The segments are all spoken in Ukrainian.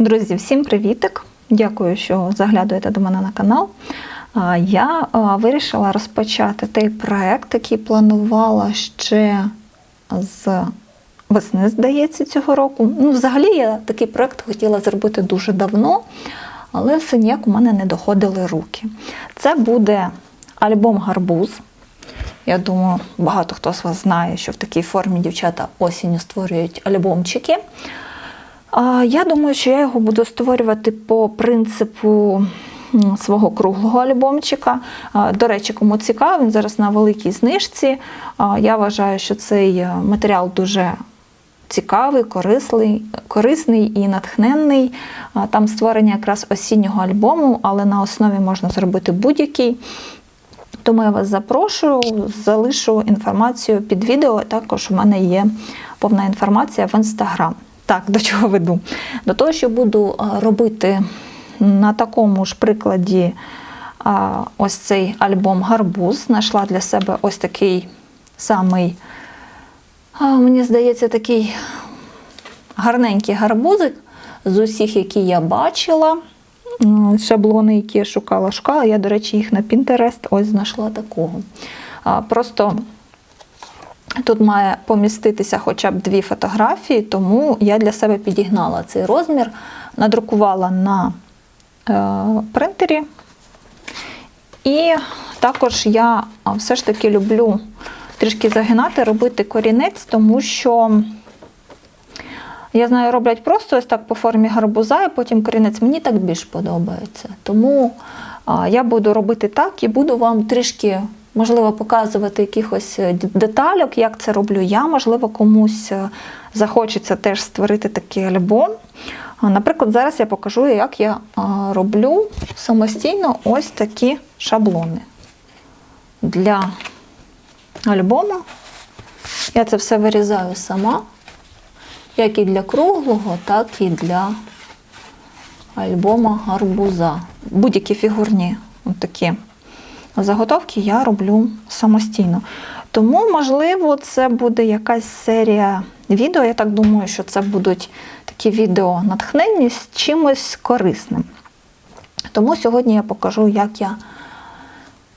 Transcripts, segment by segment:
Друзі, всім привітик! Дякую, що заглядуєте до мене на канал. Я вирішила розпочати той проект, який планувала ще з весни, здається, цього року. Ну, взагалі, я такий проект хотіла зробити дуже давно, але все ніяк у мене не доходили руки. Це буде альбом Гарбуз. Я думаю, багато хто з вас знає, що в такій формі дівчата осінню створюють альбомчики. Я думаю, що я його буду створювати по принципу свого круглого альбомчика. До речі, кому цікаво, він зараз на великій знижці. Я вважаю, що цей е, матеріал дуже цікавий, корисний, корисний і натхненний. Там створення якраз осіннього альбому, але на основі можна зробити будь-який. Тому я вас запрошую, залишу інформацію під відео. Також у мене є повна інформація в інстаграм. Так, до чого веду? До того, що буду робити на такому ж прикладі ось цей альбом Гарбуз. Знайшла для себе ось такий самий, мені здається, такий гарненький гарбузик з усіх, які я бачила. Шаблони, які я шукала, шукала. Я, до речі, їх на Pinterest ось знайшла такого. Просто тут має поміститися хоча б дві фотографії, тому я для себе підігнала цей розмір, надрукувала на е, принтері. І також я все ж таки люблю трішки загинати, робити корінець, тому що я знаю, роблять просто ось так по формі гарбуза, і потім корінець. Мені так більш подобається. Тому я буду робити так і буду вам трішки, можливо, показувати якихось е, детальок, як це роблю я. Можливо, комусь е, захочеться теж створити такий альбом. Наприклад, зараз я покажу, як я роблю самостійно ось такі шаблони для альбому. Я це все вирізаю сама як і для круглого, так і для альбома гарбуза. Будь-які фігурні такі заготовки я роблю самостійно. Тому, можливо, це буде якась серія відео. Я так думаю, що це будуть такі відео натхненні з чимось корисним. Тому сьогодні я покажу, як я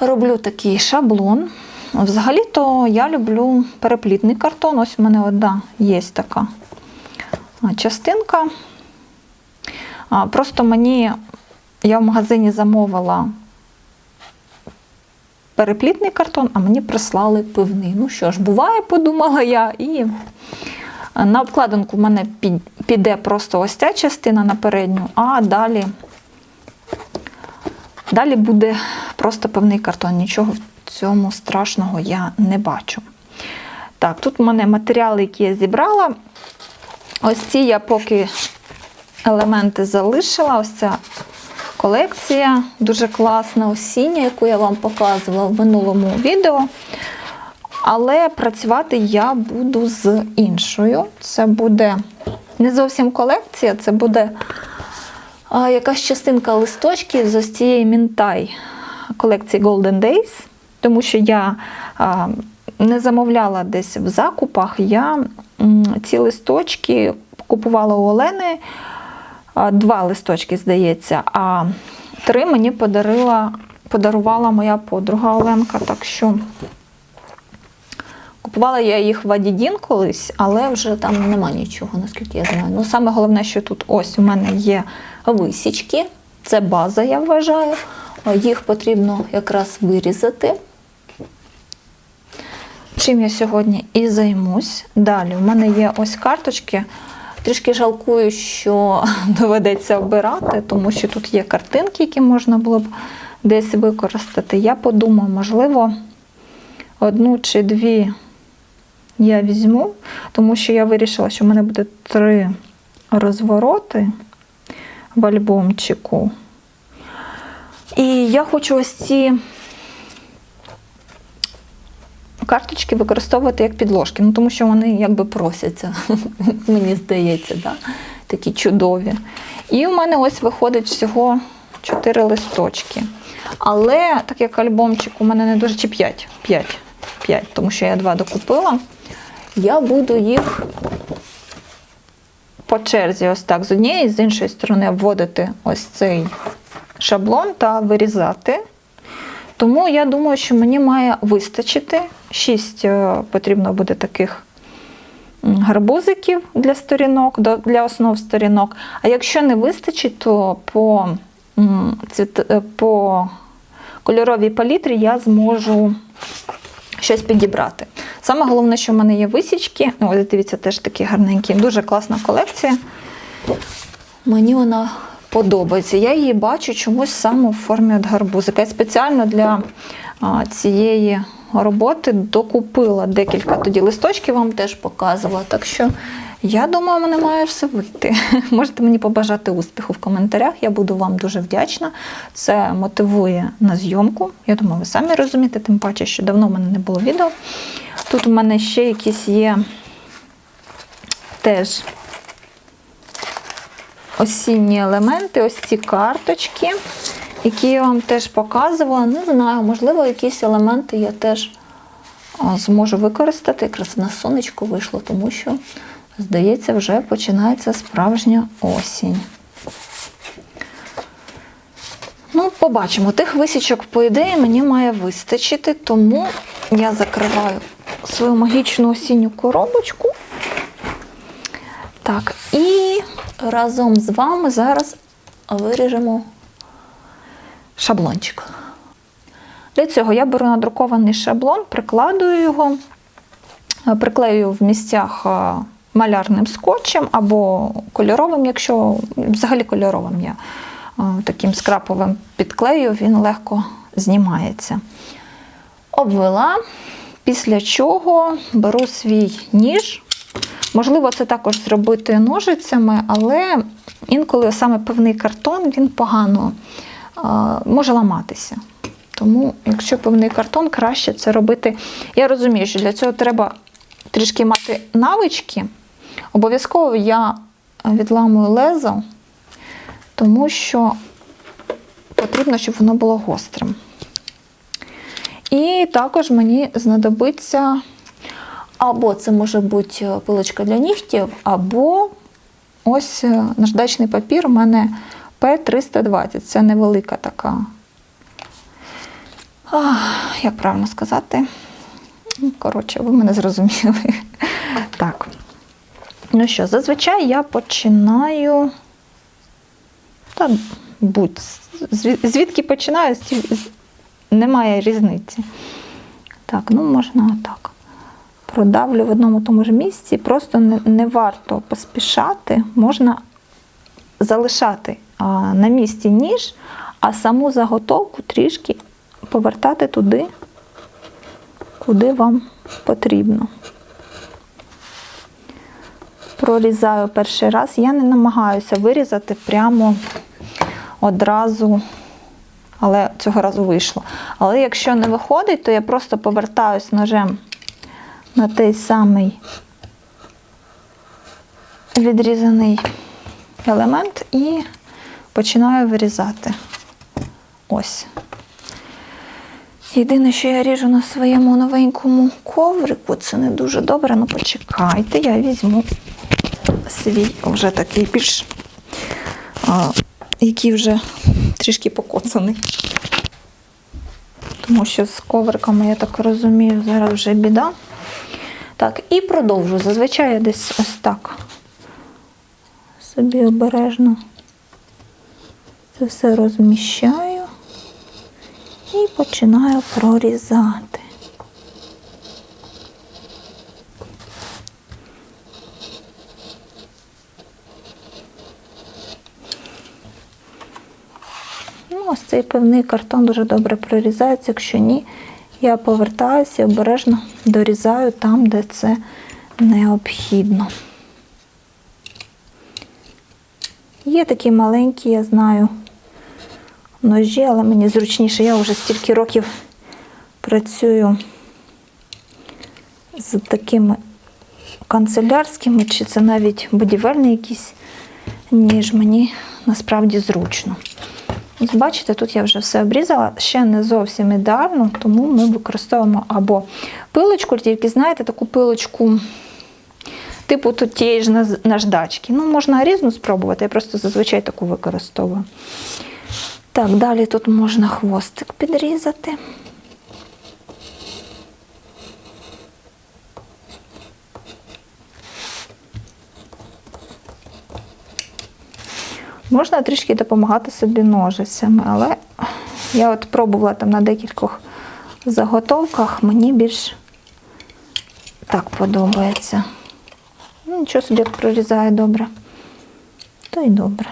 роблю такий шаблон. Взагалі-то я люблю переплітний картон. Ось у мене одна є така частинка. Просто мені я в магазині замовила переплітний картон, а мені прислали пивний. Ну що ж, буває, подумала я. І на обкладинку в мене піде просто ось ця частина на передню, а далі, далі буде просто пивний картон. Нічого в цьому страшного я не бачу. Так, тут у мене матеріали, які я зібрала. Ось ці я поки елементи залишила. Ось ця колекція дуже класна, осіння, яку я вам показувала в минулому відео. Але працювати я буду з іншою. Це буде не зовсім колекція, це буде якась частинка листочків з ось цієї мінтай колекції Golden Days. Тому що я не замовляла десь в закупах. Я ці листочки купувала у Олени. Два листочки, здається, а три мені подарила, подарувала моя подруга Оленка. Так що купувала я їх в Адідін колись, але вже там нема нічого, наскільки я знаю. Ну, саме головне, що тут ось у мене є висічки. Це база, я вважаю. Їх потрібно якраз вирізати. Чим я сьогодні і займусь. Далі, у мене є ось карточки. Трішки жалкую, що доведеться обирати, тому що тут є картинки, які можна було б десь використати. Я подумаю, можливо, одну чи дві я візьму, тому що я вирішила, що в мене буде три розвороти в альбомчику. І я хочу ось ці карточки використовувати як підложки, ну тому що вони якби просяться, мені здається, да? такі чудові. І у мене ось виходить всього 4 листочки. Але так як альбомчик у мене не дуже чи 5, 5, 5, тому що я два докупила, я буду їх по черзі, ось так, з однієї, з іншої сторони обводити ось цей шаблон та вирізати. Тому я думаю, що мені має вистачити. Шість е, потрібно буде таких гарбузиків для сторінок, для основ сторінок. А якщо не вистачить, то по, е, по кольоровій палітрі я зможу щось підібрати. Саме головне, що в мене є висічки. Ну, Ось дивіться, теж такі гарненькі. Дуже класна колекція. Мені вона подобається. Я її бачу чомусь саме в формі от гарбузика. Я спеціально для цієї роботи докупила декілька тоді листочків, вам теж показувала. Так що я думаю, мене має все вийти. Можете мені побажати успіху в коментарях. Я буду вам дуже вдячна. Це мотивує на зйомку. Я думаю, ви самі розумієте, тим паче, що давно в мене не було відео. Тут у мене ще якісь є теж осінні елементи, ось ці карточки, які я вам теж показувала. Не знаю, можливо, якісь елементи я теж зможу використати. Якраз на сонечко вийшло, тому що, здається, вже починається справжня осінь. Ну, побачимо. Тих висічок, по ідеї, мені має вистачити, тому я закриваю свою магічну осінню коробочку. Так, і разом з вами зараз виріжемо шаблончик. Для цього я беру надрукований шаблон, прикладую його, е, приклею в місцях е, малярним скотчем або кольоровим, якщо взагалі кольоровим я е, таким скраповим підклею, він легко знімається. Обвела, після чого беру свій ніж. Можливо, це також зробити ножицями, але інколи саме певний картон він погано може ламатися. Тому, якщо певний картон, краще це робити. Я розумію, що для цього треба трішки мати навички. Обов'язково я відламую лезо, тому що потрібно, щоб воно було гострим. І також мені знадобиться або це може бути пилочка для нігтів, або ось е, наждачний папір у мене P320. Це невелика така. Ах, як правильно сказати? Ну, Коротше, ви мене зрозуміли. Так. Ну що, зазвичай я починаю. Та будь. Звідки починаю, немає різниці. Так, ну можна отак. Продавлю в одному тому ж місці. Просто не, не варто поспішати, можна залишати на місці ніж, а саму заготовку трішки повертати туди, куди вам потрібно. Прорізаю перший раз. Я не намагаюся вирізати прямо одразу, але цього разу вийшло. Але якщо не виходить, то я просто повертаюсь ножем на той самий відрізаний елемент і починаю вирізати. Ось. Єдине, що я ріжу на своєму новенькому коврику, це не дуже добре, ну почекайте, я візьму свій вже такий більш, а, який вже трішки покоцаний. Тому що з ковриками, я так розумію, зараз вже біда. Так, і продовжу. Зазвичай я десь ось так собі обережно це все розміщаю і починаю прорізати. Ну, ось цей певний картон дуже добре прорізається, якщо ні, я повертаюся і обережно дорізаю там, де це необхідно. Є такі маленькі, я знаю, ножі, але мені зручніше. Я вже стільки років працюю з такими канцелярськими, чи це навіть будівельні якісь, ніж мені насправді зручно. Ось бачите, тут я вже все обрізала, ще не зовсім ідеально, тому ми використовуємо або пилочку, тільки знаєте, таку пилочку типу тут тієї ж наждачки. Ну, можна різну спробувати, я просто зазвичай таку використовую. Так, далі тут можна хвостик підрізати. Можна трішки допомагати собі ножицями, але я от пробувала там на декількох заготовках, мені більш так подобається. Ну, нічого собі прорізає добре. То й добре.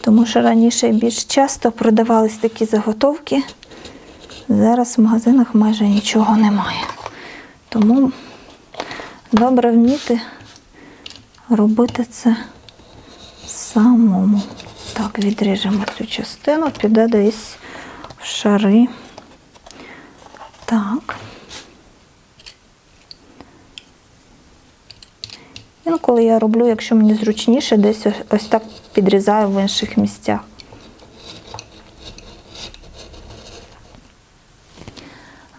Тому що раніше більш часто продавались такі заготовки. Зараз в магазинах майже нічого немає. Тому добре вміти робити це самому. Так, відріжемо цю частину, піде десь шари. Так. Інколи я роблю, якщо мені зручніше, десь ось так підрізаю в інших місцях.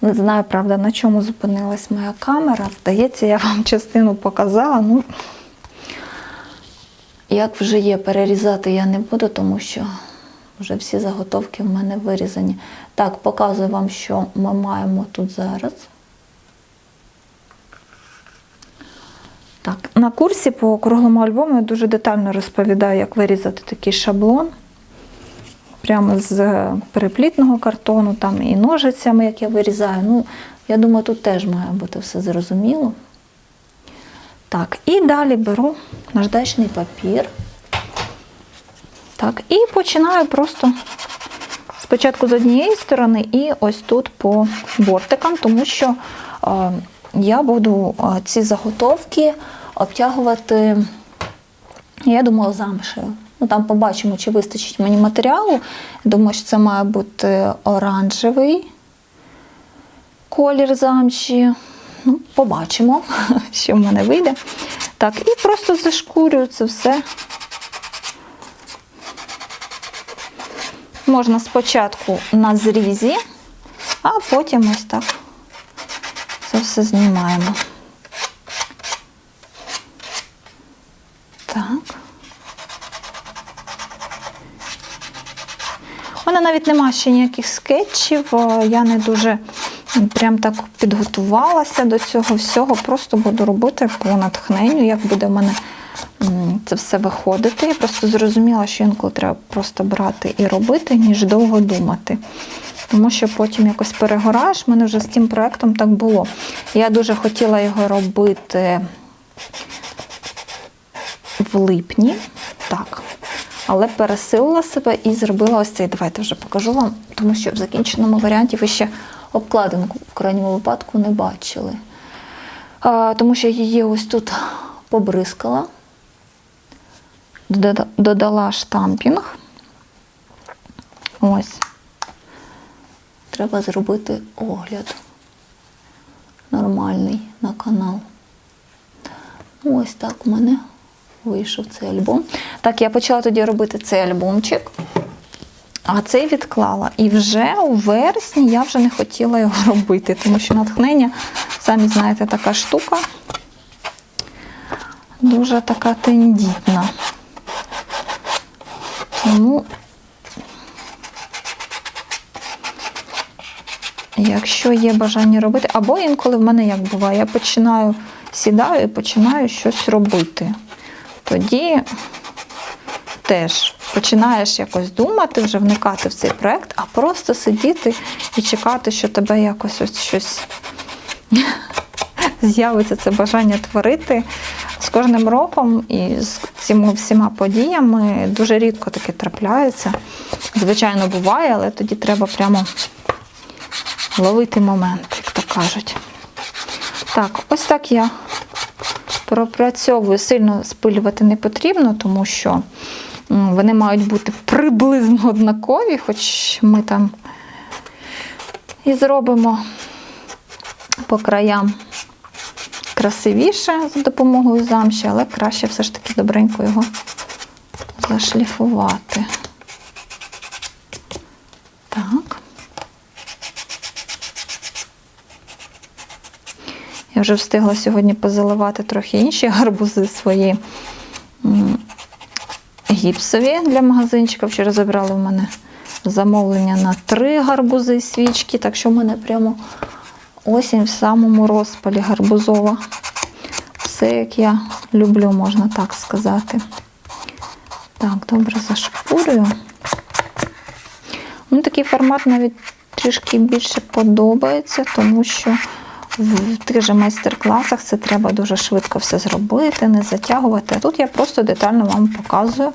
Не знаю, правда, на чому зупинилась моя камера. Здається, я вам частину показала. Ну, як вже є, перерізати я не буду, тому що вже всі заготовки в мене вирізані. Так, показую вам, що ми маємо тут зараз. Так, на курсі по круглому альбому я дуже детально розповідаю, як вирізати такий шаблон. Прямо з переплітного картону, там і ножицями, як я вирізаю. Ну, я думаю, тут теж має бути все зрозуміло. Так, і далі беру наждачний папір. Так, і починаю просто спочатку з однієї сторони і ось тут по бортикам, тому що е, я буду е, ці заготовки обтягувати, я думала, замшею. Ну, там побачимо, чи вистачить мені матеріалу. Думаю, що це має бути оранжевий колір замші. Ну, побачимо, що в мене вийде. Так, і просто зашкурюю це все. Можна спочатку на зрізі, а потім ось так це все знімаємо. Так. У мене навіть нема ще ніяких скетчів, е, я не дуже прям так підготувалася до цього всього. Просто буду робити по натхненню, як буде в мене це все виходити. Я просто зрозуміла, що інколи треба просто брати і робити, ніж довго думати. Тому що потім якось перегораєш. У мене вже з тим проєктом так було. Я дуже хотіла його робити в липні. Так. Але пересилила себе і зробила ось цей. Давайте вже покажу вам, тому що в закінченому варіанті ви ще обкладинку в крайньому випадку не бачили. Тому що її ось тут побризкала, додала штампінг. Ось. Треба зробити огляд нормальний на канал. Ось так у мене вийшов цей альбом. Так, я почала тоді робити цей альбомчик, а цей відклала. І вже у вересні я вже не хотіла його робити, тому що натхнення, самі знаєте, така штука. Дуже така тендітна. Тому, якщо є бажання робити, або інколи в мене як буває, я починаю сідаю і починаю щось робити. Тоді теж починаєш якось думати, вже вникати в цей проєкт, а просто сидіти і чекати, що тебе якось ось щось з'явиться це бажання творити. Кожним роком і з цими всіма подіями дуже рідко таке трапляється. Звичайно, буває, але тоді треба прямо ловити момент, як то кажуть. Так, ось так я пропрацьовую, сильно спилювати не потрібно, тому що вони мають бути приблизно однакові, хоч ми там і зробимо по краям красивіше за допомогою замші, але краще все ж таки добренько його зашліфувати. Так. Я вже встигла сьогодні позаливати трохи інші гарбузи свої гіпсові для магазинчика. Вчора забрали в мене замовлення на три гарбузи свічки, так що в мене прямо осінь в самому розпалі гарбузова. Все, як я люблю, можна так сказати. Так, добре зашпурюю. Мені такий формат навіть трішки більше подобається, тому що в тих же майстер-класах це треба дуже швидко все зробити, не затягувати. А тут я просто детально вам показую,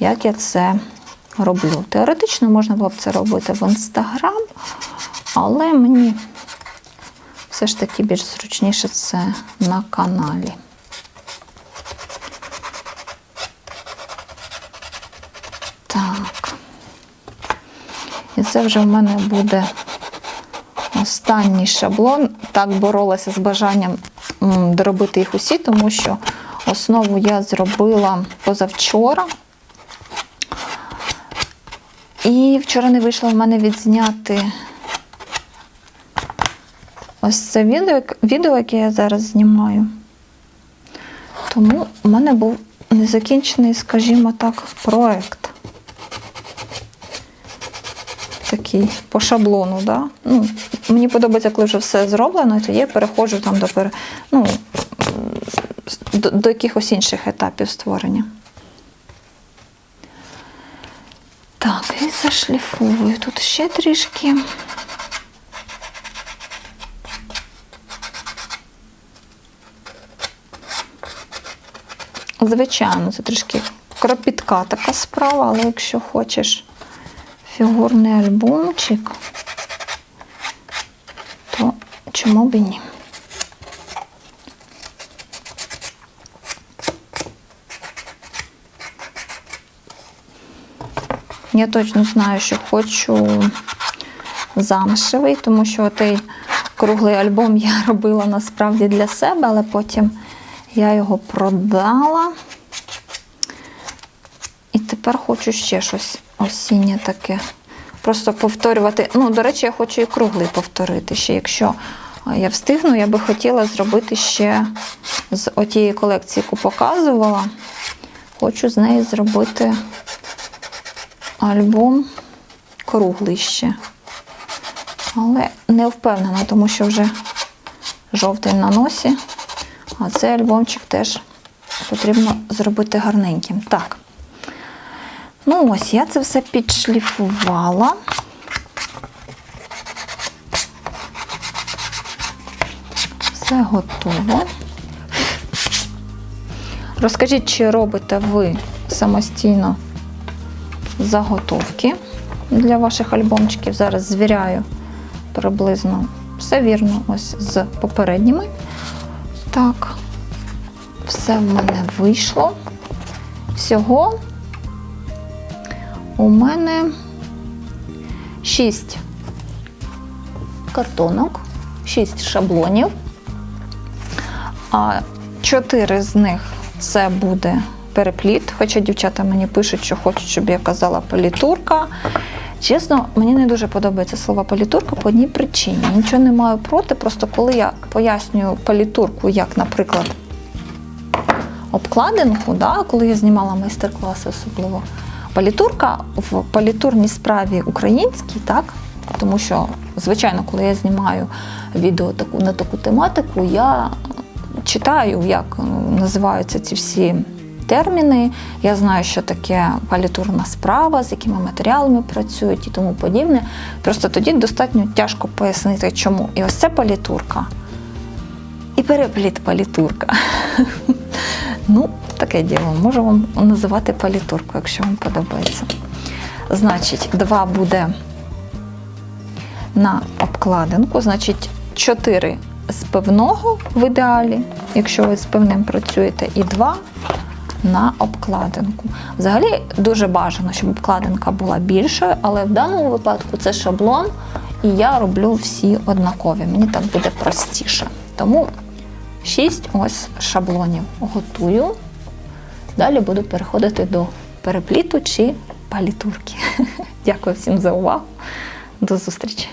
як я це роблю. Теоретично можна було б це робити в інстаграм, але мені все ж таки більш зручніше це на каналі. Так. І це вже в мене буде останній шаблон. Так боролася з бажанням доробити їх усі, тому що основу я зробила позавчора. І вчора не вийшло в мене відзняти ось це відео, відео, яке я зараз знімаю. Тому в мене був незакінчений, скажімо так, проект. Такий по шаблону, да? Ну, мені подобається, коли вже все зроблено, і тоді я переходжу там до, ну, до, до якихось інших етапів створення. Так, і зашліфовую тут ще трішки. Звичайно, це трішки кропітка така справа, але якщо хочеш фігурний альбомчик, то чому б і ні? Я точно знаю, що хочу замшевий, тому що той круглий альбом я робила насправді для себе, але потім я його продала. І тепер хочу ще щось осіннє таке. Просто повторювати. Ну, до речі, я хочу і круглий повторити. Ще якщо е, я встигну, я би хотіла зробити ще з отієї колекції, яку показувала. Хочу з неї зробити альбом круглий ще. Але не впевнена, тому що вже жовтень на носі. А цей альбомчик теж потрібно зробити гарненьким. Так. Ну ось, я це все підшліфувала. Все готово. Розкажіть, чи робите ви самостійно заготовки для ваших альбомчиків. Зараз звіряю приблизно все вірно ось з попередніми. Так, все в мене вийшло. Всього у мене 6 картонок, 6 шаблонів, а 4 з них це буде перепліт. Хоча дівчата мені пишуть, що хочуть, щоб я казала палітурка. Чесно, мені не дуже подобається слово палітурка по одній причині. Нічого не маю проти, просто коли я пояснюю палітурку, як, наприклад, обкладинку, да, коли я знімала майстер-класи особливо. Палітурка в палітурній справі українській, так? Тому що, звичайно, коли я знімаю відео таку, на таку тематику, я читаю, як називаються ці всі терміни. Я знаю, що таке палітурна справа, з якими матеріалами працюють і тому подібне. Просто тоді достатньо тяжко пояснити, чому. І ось це палітурка. І перепліт палітурка. Ну, таке діло. Можу вам називати палітурку, якщо вам подобається. Значить, два буде на обкладинку, значить, чотири з пивного в ідеалі, якщо ви з пивним працюєте, і два на обкладинку. Взагалі дуже бажано, щоб обкладинка була більшою, але в даному випадку це шаблон, і я роблю всі однакові. Мені так буде простіше. Тому 6 ось шаблонів готую. Далі буду переходити до перепліту чи палітурки. Дякую всім за увагу. До зустрічі!